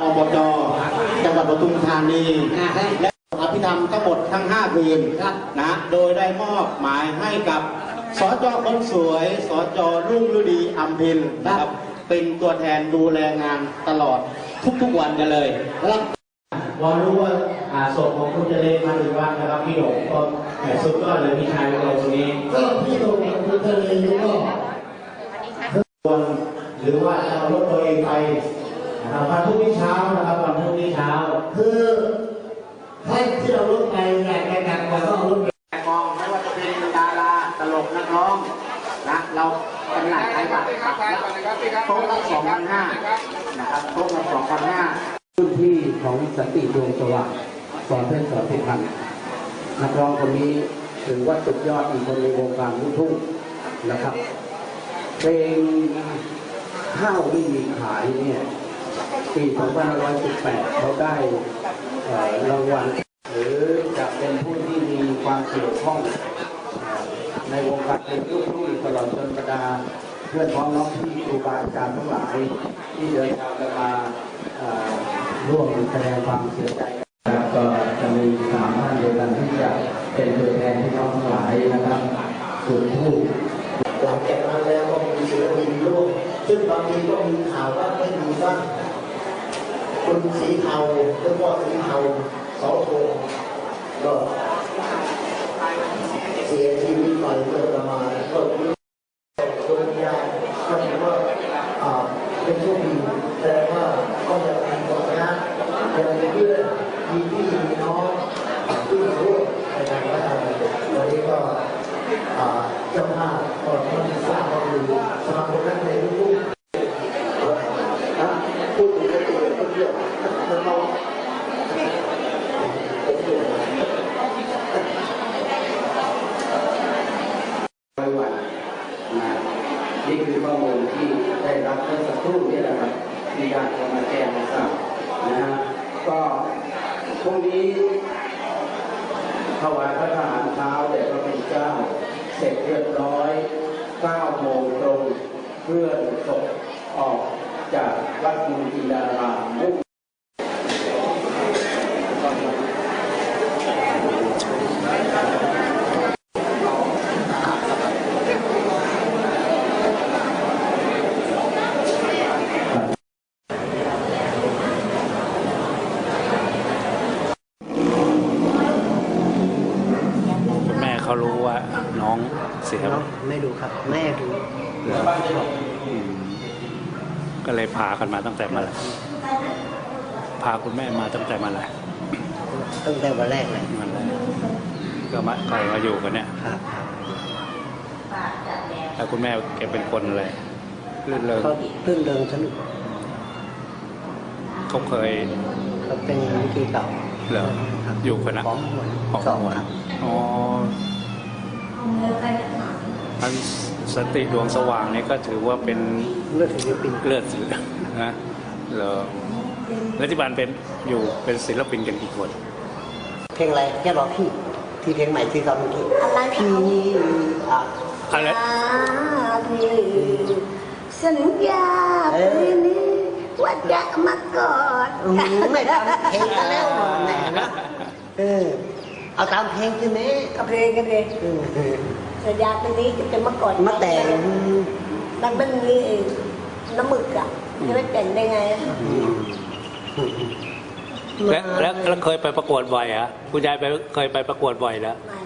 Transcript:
อบจจังหวัดปทุมธานีและอภิธรรมทั้งทั้ง5คืนนะโดยได้มอบหมายให้กับสจคนสวยสจรุ่งฤดีอัมพินนะครับเป็นตัวแทนดูแลงานตลอดทุกๆวันกันเลยแล้วพอรู้ว่าศพของคุณจะเลมาถึงบ้านนะครับพี่หลงก็สุดยอดเลยพี่ชายของเราตรงนี้ก็พี่หลงคุณเธ รือว่าจะเอารถตัวเองไปนะครับวันพรุ่งนี้เช้านะครับวันพรุ่งนี้เช้า คือให้ที่เราลดไปแหลกแหลกแล้วก็เอารถแต่มองไม่ว่าจะเป็นดาราตลกนักร้องนะเราจำหน่ายขายบัตรบัตรละโต๊ะละสองพันห้านะครับโต๊ะละสองพันห้ารุ่นพี่ของสันติดวงสว่างสอนเพชรสอนพชรพันธ์นักร้องคนนี้ถือว่าสุดยอดอีกคนในวงการลูกทุ่งนะครับเพลง ข้าวไม่มีขายเนี่ยปี2518เขาได้เอ่อรางวัลหรือจะเป็นผู้ที่มีความเกี่ยวข้องในวงการเพลงลูกทุ่งตลอดจนบรรดาเพื่อนพ้องน้องพี่ครูบาอาจารย์ทั้งหลาย ที่เดินทางกันมาร่วมแสดงความเสียใจก็จะมีสามท่านเดียวกันที่จะเป็นตัวแทนพี่น้องทั้งหลายนะครับส่วนผู้หลังจากแก่ ซึ่งบางทีก็มีข่าวว่าไม่มีบ้างคุณสีเทาหรือว่าสีเทาเสอโทก็เสียชีวิตไปเมื่อประมาณก็มีดวงวิญญาณก็ถือว่าอ่าเป็นโชคดีแสดงว่าก็ยังมีความรักยังมีเพื่อนมีพี่มีน้องที่ร่วมในการพัฒนาวันนี้ก็ อ่าเจ้าภาพก็ต้องสร้างก็คือสมาคมนักเพลงลูกทุ่งนะพูดถึงเรื่องเรื่องมันเรา ร้อยวันนะ นี่คือข้อมูลที่ได้รับเมื่อสักครู่นี่แหละครับมีการเอามาแจ้งให้ทราบนะฮะก็พรุ่งนี้ถวายพระทหารเช้าแด่พระเป็นเจ้า เสร็จเรียบร้อย9โมงตรงเพื่อศพออกจากวัดมุนีดารามมุ่ง คุณแม่เขารู้ว่า น้องเสียน้องไม่ดูครับแม่ดูอืมก็เลยพากันมาตั้งแต่เมื่อไหร่พาคุณแม่มาตั้งแต่เมื่อไหร่ตั้งแต่วันแรกเลยมันแรกก็มาใครมาอยู่กันเนี่ยครับครับแล้วคุณแม่แกเป็นคนอะไรลื่นเริงเขาเรื่องเดิมสนุกเขาเคยเขาเป็นวิธีเก่าเหรอครับอยู่คณะของหวนของสองครับอ๋ อทั้งสติดวงสว่างนี่ก็ถือว่าเป็นเลือดศิลปินเลือดศิลป์นะเหรอแล้วที่บ้านเป็นอยู่เป็นศิลปินกันกี่คน เพลงอะไรแค่รอพี่ที่เพลงใหม่ที่ทำเมื่อกี้อะไรพี่อะอะไรพี่สัญญาปีนี้ว่าจะมากอดอืมไม่ทำเพลงกันแล้วแหม่นะเออ เอาตามเพลงใช่ไหมกับเพลงกันเลยออเออสัญญาตัวนี้จะเป็นมะกอดมาแต่งมันเป็นมีน้ำหมึกอะจะไม่แต่งได้ไงอะแล้วแล้วแล้วเคยไปประกวดบ่อยเหรอะคุณยายไปเคยไปประกวดบ่อยแล้ว ไม่